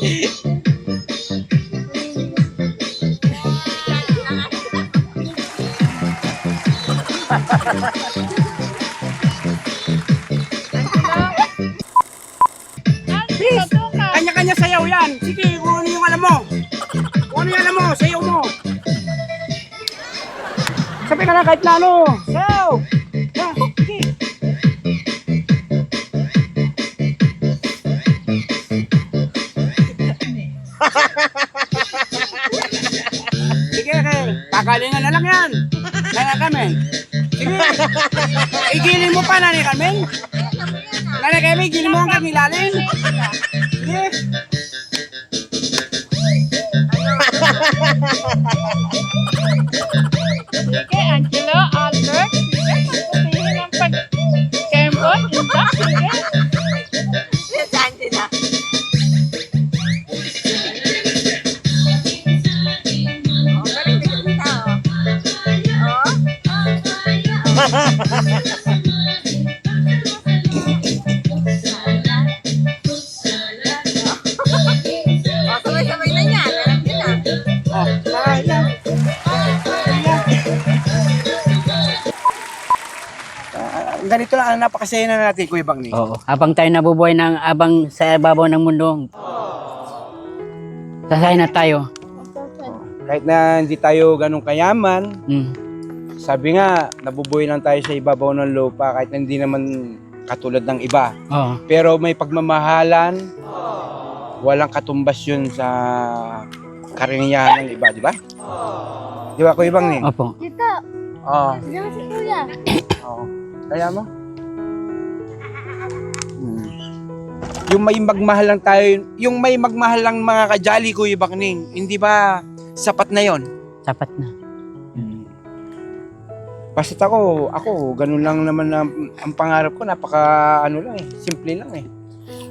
Please, kanya-kanya sayaw yan. Sige, kung ano yung alam mo. Kung ano yung alam mo, sayaw mo. Sabi ka na kahit na ano. Sige, okay. Pagalingan na lang yan. Nana kami. Sige. Igilin mo pa, nani kami. Nani kami, igilin mo hanggang ilalim. Sige. Sige, lang, ang napakasaya na natin, Kuya Bangni. Oo. Habang tayo nabubuhay ng abang sa babaw ng mundo. Sasaya na tayo. Kahit na hindi tayo ganun kayaman, Mm. sabi nga, nabubuhay lang tayo sa ibabaw ng lupa kahit na hindi naman katulad ng iba. Oo. Pero may pagmamahalan, walang katumbas yun sa kariniyahan ng iba, di ba? Di ba, Kuya Bangni? Opo. Dito, Oo. diyan si Kuya. Oo. Kaya mo? Yung may magmahal lang tayo, yung may magmahal lang mga kajali, Kuya Bakning, hindi ba sapat na yon? Sapat na. Basta ako, ako, ganun lang naman ang, ang pangarap ko, napaka ano lang eh, simple lang eh.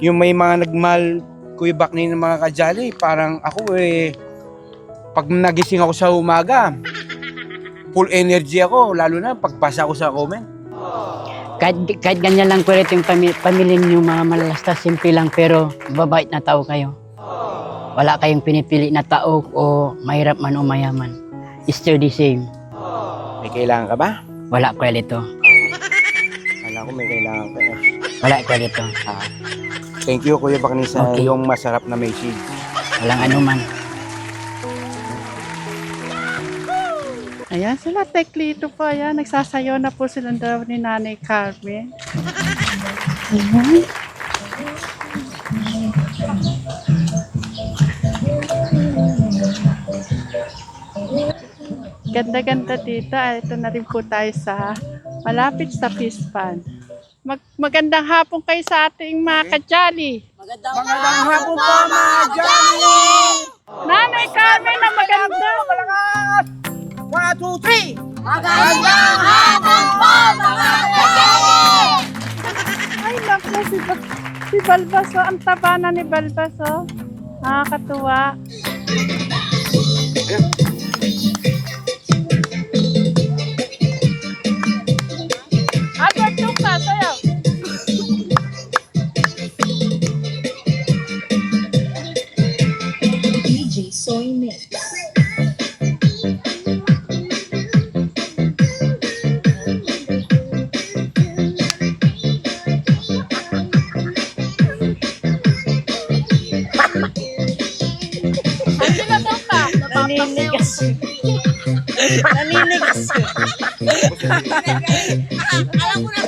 Yung may mga nagmahal, Kuya Bakning ng mga kajali, parang ako eh, pag nagising ako sa umaga, full energy ako, lalo na pagpasa ako sa comment. Kahit, kahit ganyan lang kulit yung pami, pamilya niyo mga malalastas, simple lang pero babait na tao kayo. Wala kayong pinipili na tao o mahirap man o mayaman. Still the same. May kailangan ka ba? Wala kwelito. Kala ko may kailangan ka. eh. Wala kwelito. Ah, thank you Kuya Bakni sa Okay. yung masarap na message. Walang anuman. Ayan sila, teklito po. Ayan, nagsasayaw na po silang daw ni Nanay Carmen. Ayan. Ganda-ganda dito. Ah, Ito na rin po tayo sa malapit sa Pispan. Mag magandang hapon kayo sa ating mga kajali. Magandang hapon po mga Johnny! Nanay Carmen na maganda. Malakas! One, two, three! Magandang hapon po, mga kajali! Ay, naku, si, Ba- si Balbaso. Ang taba na ni Balbaso. Nakakatuwa. Albert, Naninigas. Alam ko na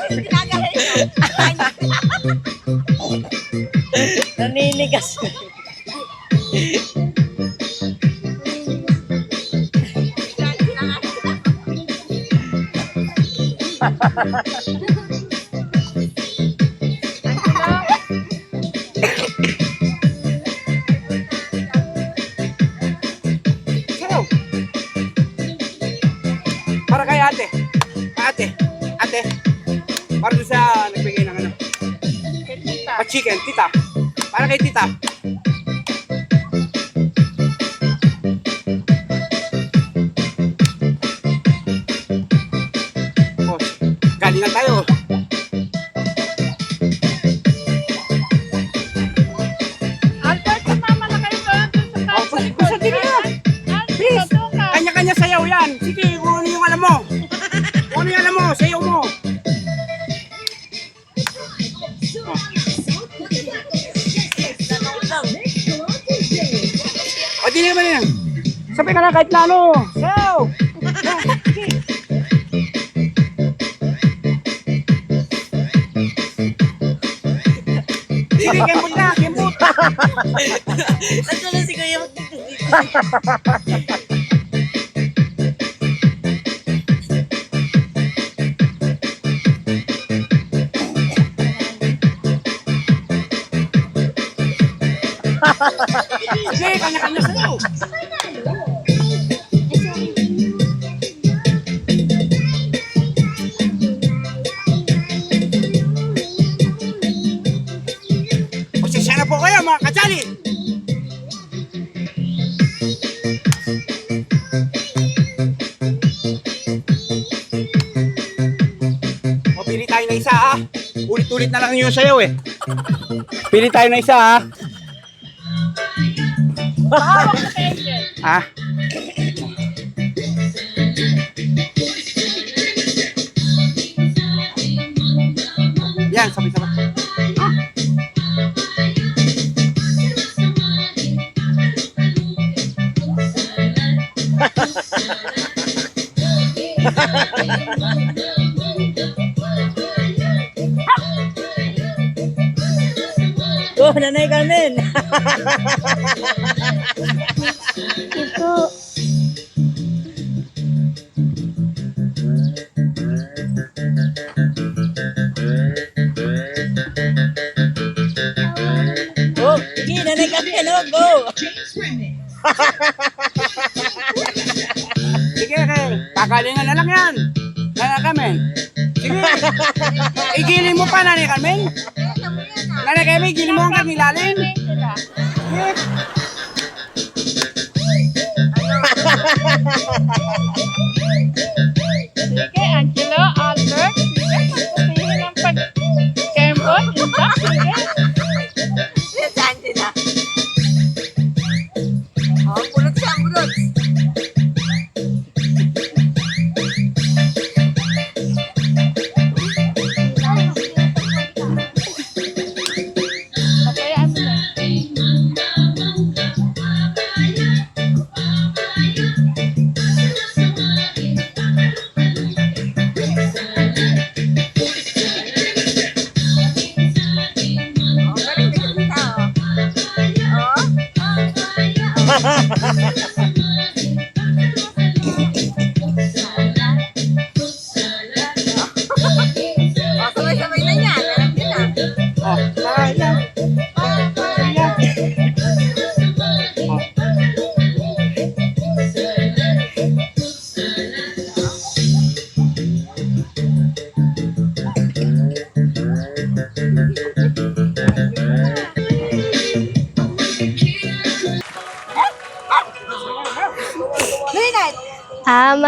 chicken. Tita. Para kay tita. Oh, galing na tayo. Kahit na ano. Sayaw. Sige, kembot na, kembot. Nandiyan na si Kuya. Sige, kanya-kanya sayaw. Ulit-ulit na lang yung sayaw eh. Pili tayo na isa ha. Ah. Carmen. Oh, Nanay Carmen, oh, go. Sige. Kakalingan na lang yan.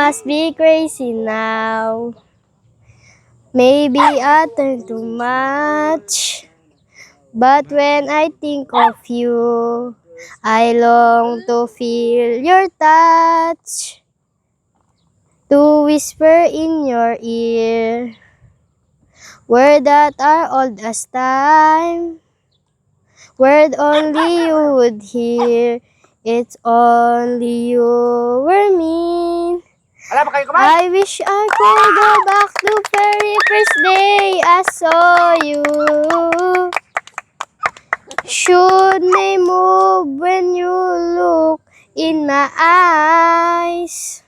Must be crazy now. Maybe I turn too much. But when I think of you, I long to feel your touch. To whisper in your ear. words that are old as time. Word only you would hear. It's only you were mean. Wala ba kayo kumain? I wish I could go back to very first day I saw you. Should may move when you look in my eyes.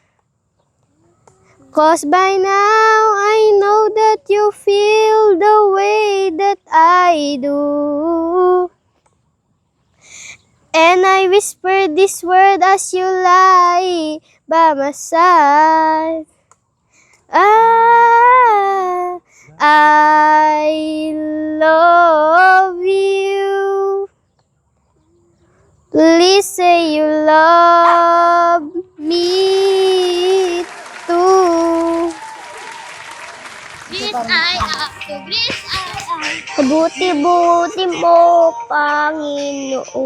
Cause by now I know that you feel the way that I do. And I whisper this word as you lie by my side. Ah, I love you. Please say you love me too. Kabuti-buti mo, Panginoon.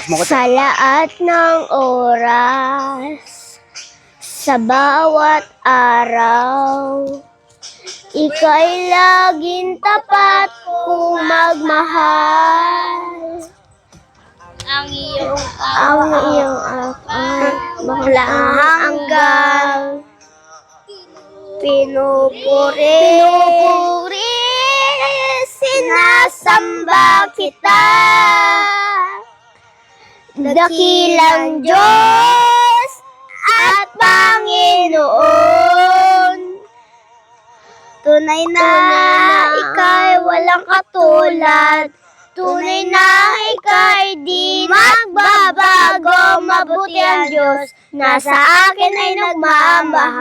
Sa lahat ng oras, sa bawat araw, ika'y laging tapat kung magmahal. ang iyong akal, bakla hanggang pinupuri. Pinupuri, sinasamba kita. Dakilang Diyos at Panginoon. Tunay na ika'y walang katulad. Tunay na ika'y di magbabago. Mabuti ang Diyos na sa akin ay nagmamahal.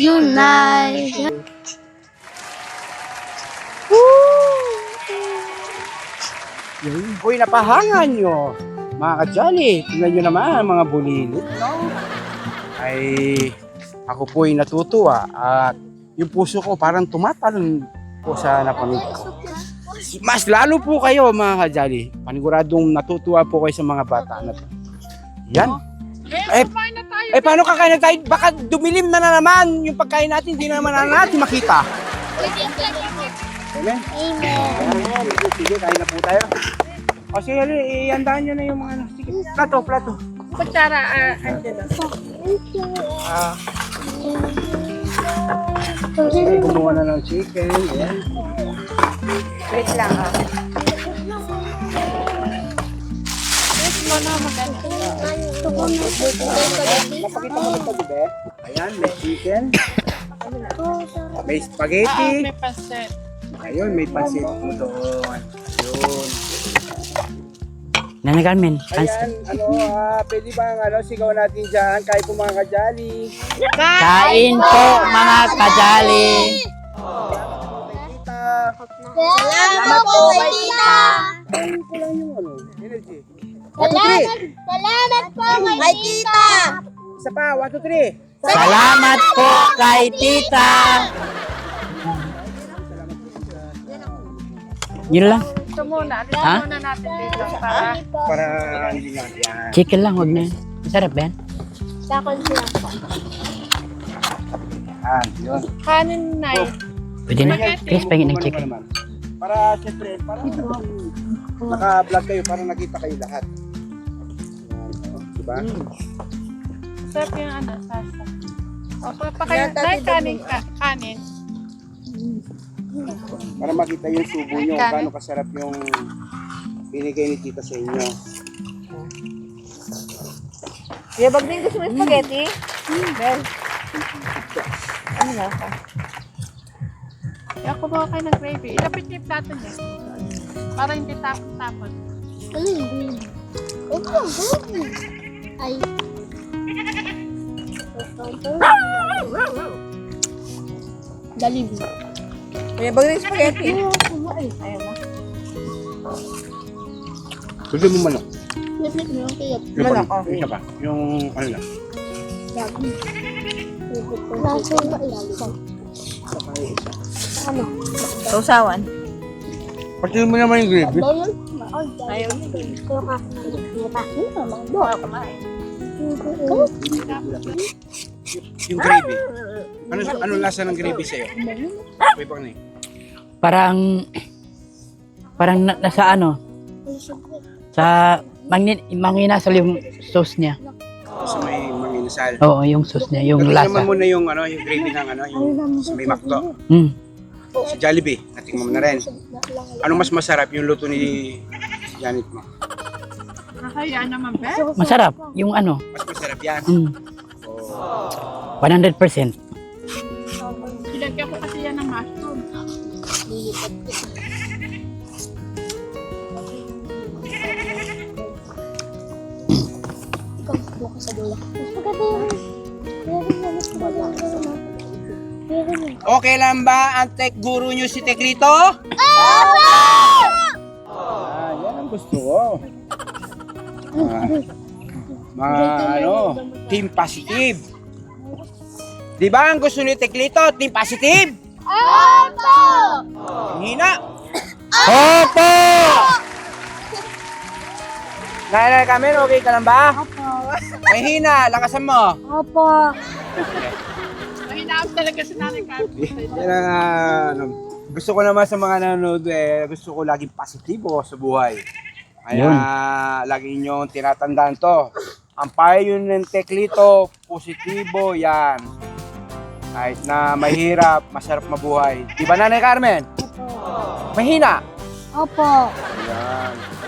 Yun na. Uy, napahangan nyo. Mga kajali, tingnan nyo naman mga bulilit, no? Ay, ako po'y natutuwa at yung puso ko parang tumatalon po sa napanood ko. Mas lalo po kayo mga kajali. Paniguradong natutuwa po kayo sa mga bata na to. Yan. Eh, Eh, paano kakain tayo? Baka dumilim na, na naman yung pagkain natin. Hindi na naman na natin makita. Amen? Amen. Sige, kain na po tayo. O sige, hali, iandaan nyo na yung mga ano. Sige, plato, plato. Kutsara, ah, andyan. Ah. Sige, kumuha na ng chicken. Ayan. Wait lang ah. Ito na maganda. Napakita mo ng pagbe. Ayan, may chicken. May Ah, spaghetti. may paset. Ayun, may pansit po doon. Ayun. Nanay Carmen, Ayan, ano, ah, pwede ba ang ano, sigaw natin dyan? Kahit po mga kajali. kain po mga kajali. Kita. Salamat po kay tita. Ayun ko lang yung ano, energy. Salamat, salamat po kay tita. Isa pa, one, two, three. Salamat po kay tita. Yun lang. Ito muna. Alis Ha? muna natin dito para Para hindi nga yan. Chicken lang, wag na yun. Masarap ba yan? Sakon sila po. Yan, yun. kanin na eh. Pwede na. Chris, pahingin ng Ano chicken. Para, siyempre, para naka-vlog kayo, para nakita kayo lahat. Oh, Diba? Sarap yung ano, sasa. O, papakain na kanin, ka, kanin. Para makita yung subo nyo, kung gaano kasarap yung binigay ni tita sa inyo. Kuya Bagning, gusto mo yung spaghetti? Well, ano na ako? Kaya kumuha kayo ng gravy. Ilapit niyo yung plato niya. Para hindi tapon-tapon. Ano yung green? Ay. Dalim. Kuya Bagning, spaghetti. Ayaw mo. Gusto mo manok? Lipit mo yung kiyot. Yung Manok, okay. Isa pa, yung ano lang. Dami. Laso ba ilalim? Ano? Sausawan. Pati mo naman yung gravy. Doon? Ayaw. Kaya ka. Kita. Ano naman? Ayaw kumain. Yung gravy. Ano ano lasa ng gravy sa'yo? May pang na Parang, parang na, nasa ano, sa mangin, manginasal yung sauce niya. Sa may manginasal. Oo, yung sauce niya, yung naman lasa. muna yung ano, yung gravy ng ano, yung sa may makto. Mm. Sa Jollibee, natingnan mo na rin. Ano mas masarap yung luto ni Janet mo? Nakaya naman, be. Masarap, yung ano, Mas masarap yan. mm, Oh. 100%. Ilagyan ko kasi yan ng mushroom. Ikaw, sa dula. Maganda meron na. Meron na. Okay lang ba ang tech guru nyo si Tekrito? Opo! Ah, yan ang gusto ko. Mga ano, team positive. Di ba ang gusto ni Teklito, team positive? Opo! Ang hina. Opo! Nanay kami, okay ka lang ba? Opo. May hina, lakasan mo. Opo. Mahina talaga si Nanay Carmen. Yan ang, ah, ano, gusto ko naman sa mga nanonood, eh, gusto ko laging positibo sa buhay. Kaya, Yun. lagi niyo tinatandaan to. Ang payo ng teklito, positibo yan. Kahit na mahirap, masarap mabuhay. Di ba, Nanay Carmen? Mahina. Opo. Yan.